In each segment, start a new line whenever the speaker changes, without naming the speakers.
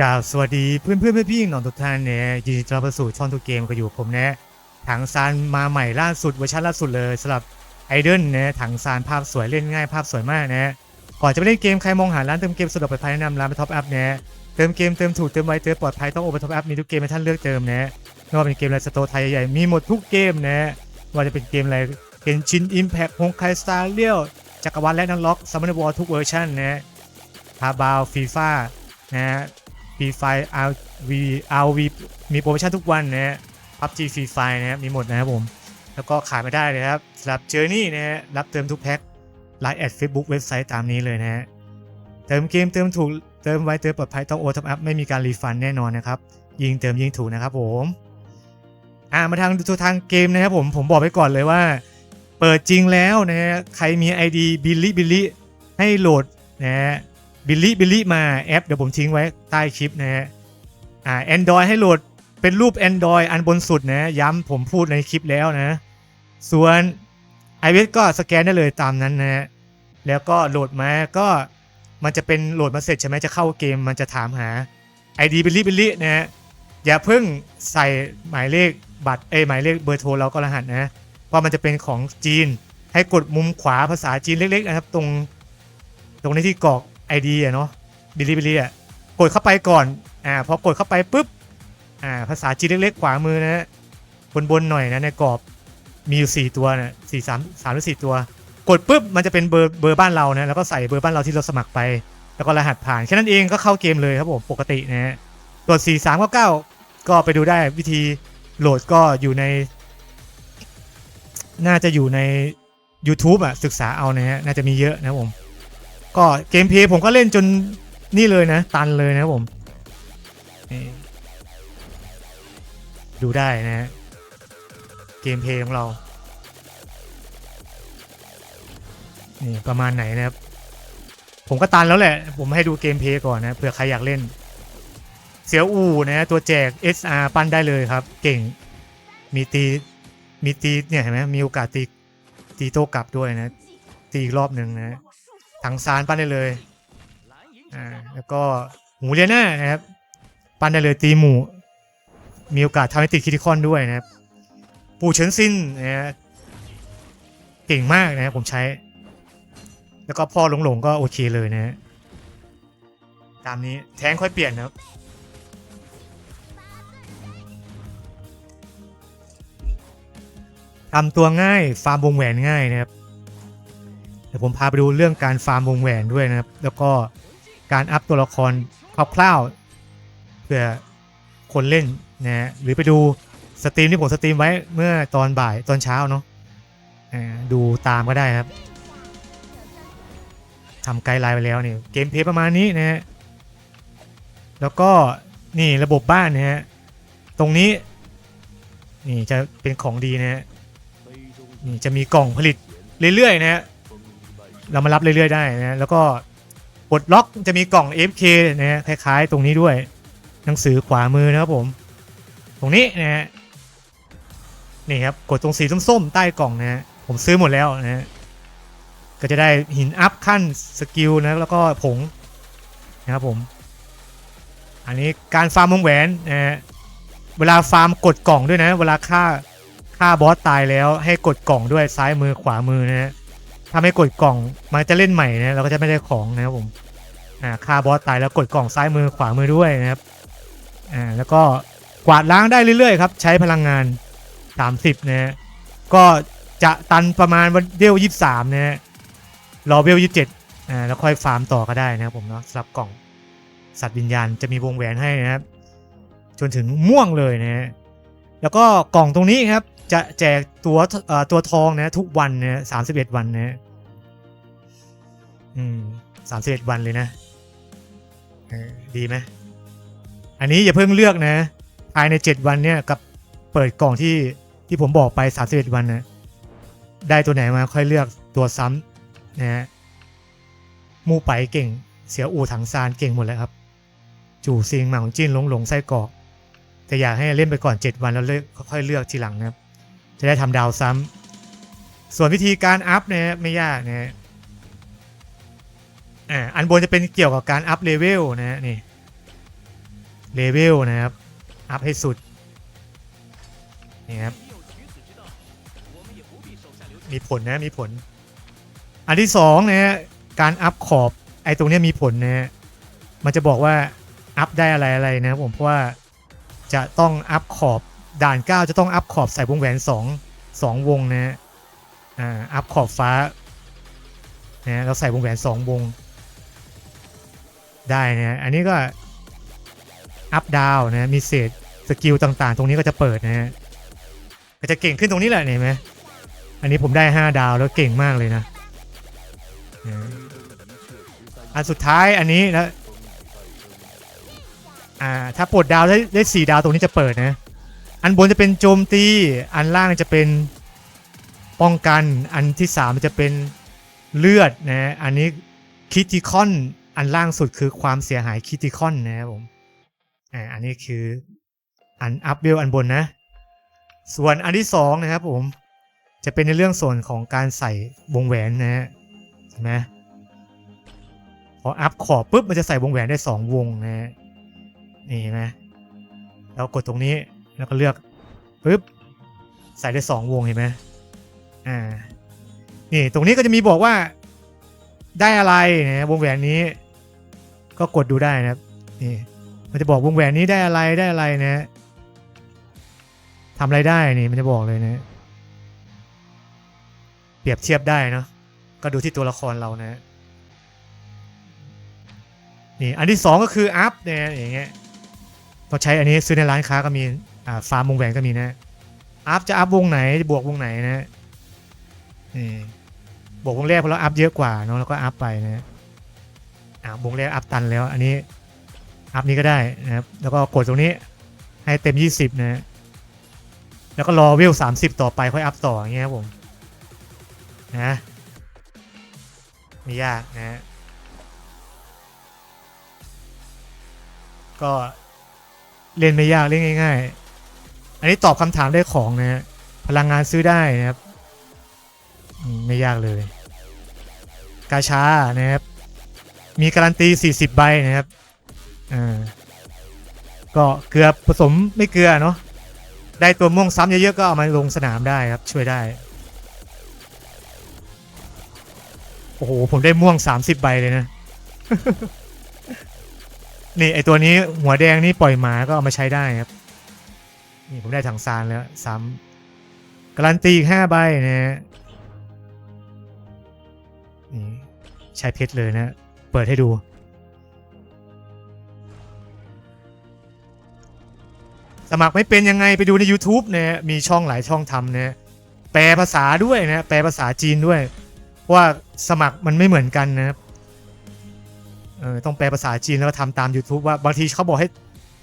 กล่าวสวัสดีเพื่อนเพื่อนๆพี่ๆน้องทุกท่านเนี่ยยินดีต้อนรับสู่ช่องทุกเกมก็อยู่กับผมนะถังซานมาใหม่ล่าสุดเวอร์ชันล่าสุดเลยสำหรับไอเดนนะถังซานภาพสวยเล่นง่ายภาพสวยมากนะก่อนจะไปเล่นเกมใครมองหาร้านเติมเกมสะดวกปลอดภัยแนะนำร้านไปท็อปอัพนะเติมเกมเติมถูกเติมไวเติมปลอดภัยต้องโอเปอท็อปอัพมีทุกเกมให้ท่านเลือกเติมนะไม่ว่าเป็นเกมอะไรสโตร์ไทยใหญ่ๆมีหมดทุกเกมนะไม่ว่าจะเป็นเกมอะไรเกนชินอิมแพคฮงไคสตาร์เลียวจักรวาลและนังล็อกซัมเมอร์วอลทุกเวอร์ชันนะคาบาวฟีฟ่านะ ฟรีไฟ RV RV มีโปรโมชั่นทุกวันนะฮะ PUBG ฟรีไฟนะครับมีหมดนะครับผม แล้วก็ขายไม่ได้เลยครับสำหรับ Journey นะฮะรับเติมทุกแพ็คไลน์แอด Facebook เว็บไซต์ตามนี้เลยนะฮะเติมเกมเติมถูกเติมไวเติมปลอดภัยต้องโอทับอัพไม่มีการรีฟันแน่นอนนะครับ ยิงเติมยิงถูกนะครับผมอ่ามาทางดูทางเกมนะครับผมผมบอกไว้ก่อนเลยว่า เปิดจริงแล้วนะฮะใครมี ID บิลลี่บิลลี่ให้โหลดนะฮะ บิลลี่บิลลี่มาแอป เดี๋ยวผมทิ้งไว้ใต้คลิปนะฮะอ่า Android ให้โหลดเป็นรูป Android อันบนสุดนะ ย้ำผมพูดในคลิปแล้วนะ ส่วน iOS ก็สแกนได้เลยตามนั้นนะ แล้วก็โหลดมาก็มันจะเป็นโหลดมาเสร็จใช่ไหมจะเข้าเกมมันจะถามหา ID บิลลี่บิลลี่นะ อย่าเพิ่งใส่หมายเลขบัตรเอ้หมายเลขเบอร์โทรเราก็รหัสนะเพราะมันจะเป็นของจีน ให้กดมุมขวาภาษาจีนเล็ก ๆ นะครับ ตรง ตรงนี้ที่กรอก ID อะเนาะบิลลี่บิลลี่อะกดเข้าไปก่อนอ่าพอกดเข้าไปปุ๊บอ่าภาษาจีนเล็กๆขวามือนะบนบนหน่อยนะในกรอบมีอยู่ 4 ตัวนะสี่สามสามหรือสี่ตัว กดปุ๊บมันจะเป็นเบอร์เบอร์บ้านเรานะแล้วก็ใส่เบอร์บ้านเราที่เราสมัครไป แล้วก็รหัสผ่านแค่นั้นเองก็เข้าเกมเลยครับผมปกตินะฮะตัว4 3 9 9ก็ไปดูได้วิธีโหลดก็อยู่ใน น่าจะอยู่ใน YouTube อะศึกษาเอานะฮะน่าจะมีเยอะนะผม ก็เกมเพลย์ผมก็เล่นจนนี่เลยนะ ตันเลยนะผม ดูได้นะเกมเพลย์ของเรา นี่ประมาณไหนนะครับ ผมก็ตันแล้วแหละ ผมให้ดูเกมเพลย์ก่อนนะเผื่อใครอยากเล่น เสียวอูนะฮะตัวแจก SR ปั้นได้เลยครับ เก่ง มีตี มีตีเนี่ยเห็นไหมมีโอกาสตีตีโต้กลับด้วยนะ ตีอีกรอบหนึ่งนะ ถังซานปั้นได้เลยอ่าแล้วก็หมูเลียน่านะครับ ปั้นได้เลยตีหมู มีโอกาสทำให้ติดคิติคอนด้วยนะครับ ปูเฉินซินนะฮะเก่งมากนะครับผมใช้ แล้วก็พ่อหลงๆก็โอเคเลยนะฮะตามนี้แทงค่อยเปลี่ยนนะครับทำตัวง่าย ฟาร์มวงแหวนง่ายนะครับ ดี๋ยวผมพาไปดูเรื่องการฟาร์มวงแหวนด้วยนะครับ แล้วก็การอัพตัวละครคร่าวๆเพื่อคนเล่นนะฮะหรือไปดูสตรีมที่ผมสตรีมไว้เมื่อตอนบ่ายตอนเช้าเนาะดูตามก็ได้ครับทำไกด์ไลน์ไปแล้วเนี่ยเกมเพลย์ประมาณนี้นะฮะแล้วก็นี่ระบบบ้านนะฮะตรงนี้นี่จะเป็นของดีนะฮะนี่จะมีกล่องผลิตเรื่อยๆนะฮะ เรามารับเรื่อยๆได้นะแล้วก็ปลดล็อกจะมีกล่อง FK นะฮะคล้ายๆ ตรงนี้ด้วย หนังสือขวามือนะครับผม ตรงนี้นะฮะนี่ครับกดตรงสีส้มๆใต้กล่องนะฮะผมซื้อหมดแล้วนะฮะก็จะได้หินอัพขั้นสกิลนะแล้วก็ผงนะครับผม อันนี้การฟาร์มวงแหวนนะฮะเวลาฟาร์มกดกล่องด้วยนะ เวลาฆ่าฆ่าบอสตายแล้วให้กดกล่องด้วยซ้ายมือขวามือนะฮะ ถ้าไม่กดกล่องมันจะเล่นใหม่นะเราก็จะไม่ได้ของนะครับผมอ่าฆ่าบอสตายแล้วกดกล่องซ้ายมือขวามือด้วยนะครับอ่าแล้วก็กวาดล้างได้เรื่อยๆครับใช้พลังงาน 30นะฮะก็จะตันประมาณวันเดลยี่สามนะฮะรอเวลยี่เจ็ดอ่าแล้วค่อยฟาร์มต่อก็ได้นะครับผมเนาะสำหรับกล่องสัตว์วิญญาณจะมีวงแหวนให้นะครับจนถึงม่วงเลยนะฮะแล้วก็กล่องตรงนี้ครับ จะแจกตัวตัวทองนะ ทุกวันนะสามสิบเอ็ดวันนะอืมสามสิบเอ็ดวันเลยนะดีไหมอันนี้อย่าเพิ่งเลือกนะภายในเจ็ดวันเนี่ยกับเปิดกล่องที่ที่ผมบอกไปสามสิบเอ็ดวันนะได้ตัวไหนมาค่อยเลือกตัวซ้ำนะฮะมูไปเก่ง เสียอู่ถังซานเก่งหมดแล้วครับ จู่ซิงหมาของจิ้นหลงหลงไส้กรอกแต่อยากให้เล่นไปก่อน 7 วันแล้วเลือกค่อยเลือกทีหลังนะครับ จะได้ทำดาวซ้ำส่วนวิธีการอัพเนะฮะไม่ยากนะฮะอ่าอันบนจะเป็นเกี่ยวกับการอัพเลเวลนะฮะนี่เลเวลนะครับ อัพให้สุดนี่ครับมีผลนะมีผล อันที่สองนะฮะการอัพขอบไอ้ตรงนี้มีผลนะฮะมันจะบอกว่าอัพได้อะไรอะไรนะครับผมเพราะว่าจะต้องอัพขอบ ด่าน 9 จะต้องอัพขอบใส่วงแหวน 2 2 วงนะฮะอ่าอัพขอบฟ้านะเราใส่วงแหวน 2 วง ได้นะอันนี้ก็อัพดาวนะมีเศษสกิลต่างๆ ตรงนี้ก็จะเปิดนะฮะก็จะเก่งขึ้นตรงนี้แหละเห็นไหมอันนี้ผมได้ 5 ดาวแล้วเก่งมากเลยนะอันสุดท้ายอันนี้นะอ่าถ้าปลดดาวได้ได้4ดาวตรงนี้จะเปิดนะ อันบนจะเป็นโจมตี อันล่างจะเป็นป้องกัน อันที่3จะเป็นเลือดนะ อันนี้คิติคอน อันล่างสุดคือความเสียหายคิติคอนนะครับผม อ่า อันนี้คืออันอัพเวลอันบนนะ ส่วนอันที่สองนะครับผม จะเป็นในเรื่องส่วนของการใส่วงแหวนนะฮะเห็นไหมพออัพขอบปุ๊บมันจะใส่วงแหวนได้ 2 วงนะฮะ นี่นไหมเรากดตรงนี้ แล้วก็เลือกปุ๊บใส่ได้2วงเห็นไหมอ่านี่ตรงนี้ก็จะมีบอกว่าได้อะไรนะวงแหวนนี้ ก็กดดูได้นะครับนี่มันจะบอกวงแหวนนี้ได้อะไรได้อะไรนะทำอะไรได้นี่มันจะบอกเลยนะ เปรียบเทียบได้เนาะก็ดูที่ตัวละครเรานะนี่อันที่สองก็คืออัพเนี่ยอย่างเงี้ยต้องใช้อันนี้ซื้อในร้านค้าก็มี อ่าฟาร์มวงแหวนก็มีนะอัพจะอัพวงไหนจะบวกวงไหนนะนี่บวกวงแรกเพราะเราอัพเยอะกว่าเนาะแล้วก็อัพไปนะอ่าวงแรกอัพตันแล้ว อันนี้อัพนี้ก็ได้นะครับแล้วก็กดตรงนี้ให้เต็ม 20 นะ แล้วก็รอเวล30 ต่อไปค่อยอัพต่ออย่างเงี้ยครับผมนะไม่ยากนะก็เล่นไม่ยากเล่นง่าย ๆ อันนี้ตอบคำถามได้ของนะฮะพลังงานซื้อได้นะครับ ไม่ยากเลย กาชานะครับ มีการันตี 40 ใบนะครับอ่าก็เกลือผสมไม่เกลือเนาะได้ตัวม่วงซ้ำเยอะๆก็เอามาลงสนามได้ครับ ช่วยได้ โอ้โห ผมได้ม่วง 30 ใบเลยนะ นี่ไอตัวนี้หัวแดงนี่ปล่อยหมาก็เอามาใช้ได้ครับ นี่ผมได้ถังซานแล้วซ้ำการันตีอีกห้าใบนะฮะนี่ใช้เพชรเลยนะ เปิดให้ดู สมัครไม่เป็นยังไงไปดูใน YouTube นะฮะมีช่องหลายช่องทำนะฮะแปลภาษาด้วยนะ แปลภาษาจีนด้วย ว่าสมัครมันไม่เหมือนกันนะครับเออต้องแปลภาษาจีนแล้วก็ทำตาม YouTube ว่าบางทีเขาบอกให้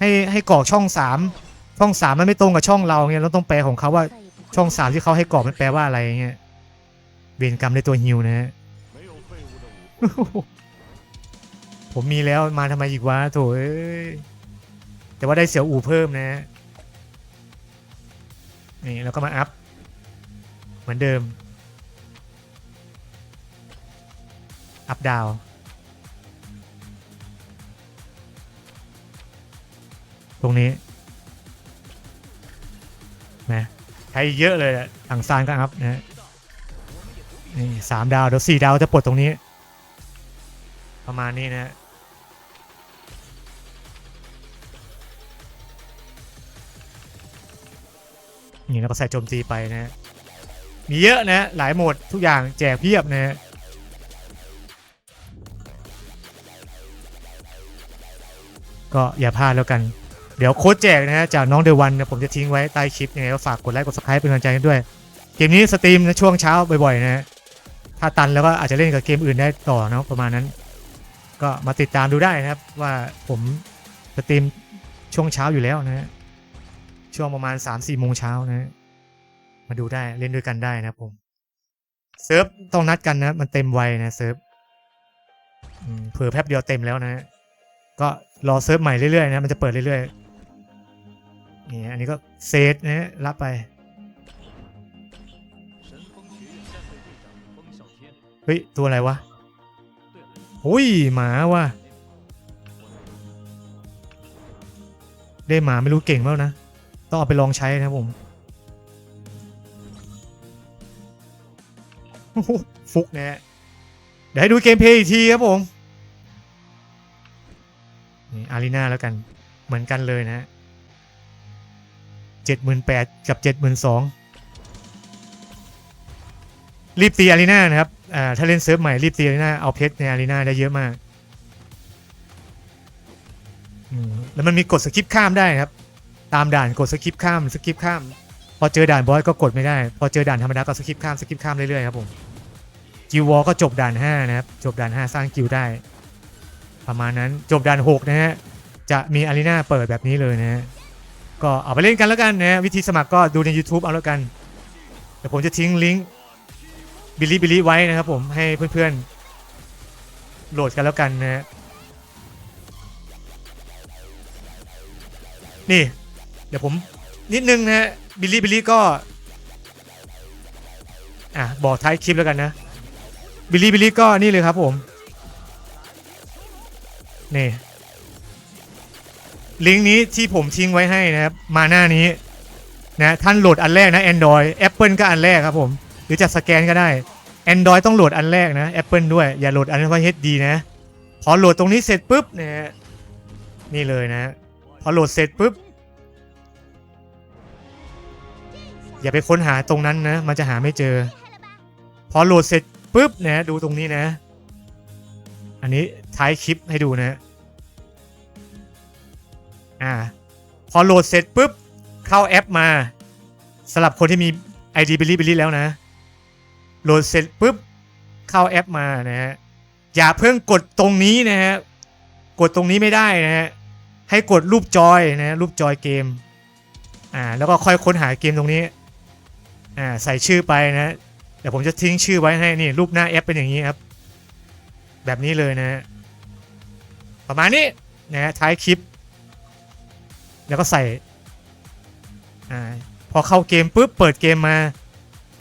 ให้ให้กรอกช่อง3 ช่อง3มันไม่ตรงกับช่องเราเงี้ยเราต้องแปลของเขาว่าช่อง3ที่เขาให้กรอกมันแปลว่าอะไรเงี้ยเวรกรรมในตัวฮิวนะฮะผมมีแล้วมาทำไมอีกวะโถเอ้ยแต่ว่าได้เสียวอู่เพิ่มนะฮะนี่แล้วก็มาอัพเหมือนเดิม อัพดาวตรงนี้ นะใช้เยอะเลยถังซานก็อัพนะฮะนี่สามดาวเดี๋ยวสี่ดาวจะปลดตรงนี้ ประมาณนี้นะนี่แล้วก็ใส่โจมตีไปนะ มีเยอะนะ หลายโหมดทุกอย่างแจกเพียบนะก็อย่าพลาดแล้วกัน เดี๋ยวโค้ดแจกนะฮะจากน้องเดวันเนี่ยผมจะทิ้งไว้ใต้คลิปยังไงก็ฝากกดไลค์กด subscribe เป็นกำลังใจกันด้วย เกมนี้สตรีมในช่วงเช้าบ่อยๆนะฮะถ้าตันแล้วก็อาจจะเล่นกับเกมอื่นได้ต่อเนาะประมาณนั้น ก็มาติดตามดูได้นะครับ ว่าผมสตรีมช่วงเช้าอยู่แล้วนะฮะช่วงประมาณ3-4โมงเช้านะมาดูได้เล่นด้วยกันได้นะผมเซิร์ฟต้องนัดกันนะมันเต็มไวนะเซิร์ฟเผื่อแป๊บเดียวเต็มแล้วนะ ก็รอเซิร์ฟใหม่เรื่อยๆนะมันจะเปิดเรื่อยๆ นี่อันนี้ก็เซตนะฮะรับไป เฮ้ย ตัวอะไรวะโอ้ยหมาว่ะ ได้หมาไม่รู้เก่งแล้วนะ ต้องเอาไปลองใช้นะผมโอ้โหฟุกนะเดี๋ยวให้ดูเกมเพย์อีกทีครับผม นี่อารีนาแล้วกัน เหมือนกันเลยนะฮะ เจ็ดหมื่นแปดกับเจ็ดหมื่นสองรีบตีอารีนานะครับอ่าถ้าเล่นเซิร์ฟใหม่รีบตีอารีนาเอาเพชรในอารีนาได้เยอะมากมแล้วมันมีกดสกิปข้ามได้นะครับ ตามด่านกดสกิปข้ามสกิปข้าม พอเจอด่านบอสก็กดไม่ได้ พอเจอด่านธรรมดาก็สกิปข้ามสกิปข้ามเรื่อยๆครับผมกิววอลก็จบด่าน 5 นะครับ จบด่าน 5 สร้างกิวได้ ประมาณนั้นจบด่าน 6 นะฮะ จะมีอารีนาเปิดแบบนี้เลยนะฮะ ก็เอาไปเล่นกันแล้วกันนะฮะวิธีสมัครก็ดูใน YouTube เอาแล้วกันเดี๋ยวผมจะทิ้งลิงก์บิลลี่บิลลี่ไว้นะครับผมให้เพื่อนๆโหลดกันแล้วกันนะฮะนี่ เดี๋ยวผมนิดนึงนะฮะบิลลี่บิลลี่ก็อะบอกท้ายคลิปแล้วกันนะบิลลี่บิลลี่ก็นี่เลยครับผมนี่ ลิงก์นี้ที่ผมทิ้งไว้ให้นะครับ มาหน้านี้นะท่านโหลดอันแรกนะ Android Apple ก็อันแรกครับผม หรือจะสแกนก็ได้ Android ต้องโหลดอันแรกนะ Apple ด้วยอย่าโหลดอันว่า HD นะพอโหลดตรงนี้เสร็จปุ๊บนะฮะนี่เลยนะ พอโหลดเสร็จปุ๊บ อย่าไปค้นหาตรงนั้นนะ มันจะหาไม่เจอ พอโหลดเสร็จปุ๊บนะดูตรงนี้นะ อันนี้ท้ายคลิปให้ดูนะ อ่าพอโหลดเสร็จปุ๊บ เข้าแอปมาสำหรับคนที่มี ID บิลลี่บิลลี่แล้วนะ โหลดเสร็จปุ๊บ เข้าแอปมานะฮะอย่าเพิ่งกดตรงนี้นะฮะกดตรงนี้ไม่ได้นะฮะให้กดรูปจอยนะรูปจอยเกมอ่าแล้วก็ค่อยค้นหาเกมตรงนี้อ่าใส่ชื่อไปนะเดี๋ยวผมจะทิ้งชื่อไว้ให้นี่รูปหน้าแอปเป็นอย่างนี้ครับ แบบนี้เลยนะฮะประมาณนี้นะฮะท้ายคลิป แล้วก็ใส่อ่าพอเข้าเกมปุ๊บเปิดเกมมา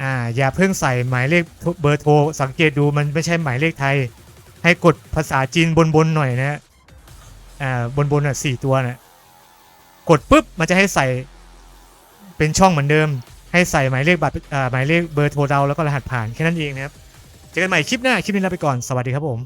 อ่าอย่าเพิ่งใส่หมายเลขเบอร์โทรสังเกตดูมันไม่ใช่หมายเลขไทย ให้กดภาษาจีนบนๆหน่อยนะอ่าบนๆอะสี่ตัวนะกดปุ๊บมันจะให้ใส่เป็นช่องเหมือนเดิม ให้ใส่หมายเลขบัตรอ่าหมายเลขเบอร์โทรเราแล้วก็รหัสผ่านแค่นั้นเองนะครับเจอกันใหม่คลิปหน้าคลิปนี้ลาไปก่อนสวัสดีครับผม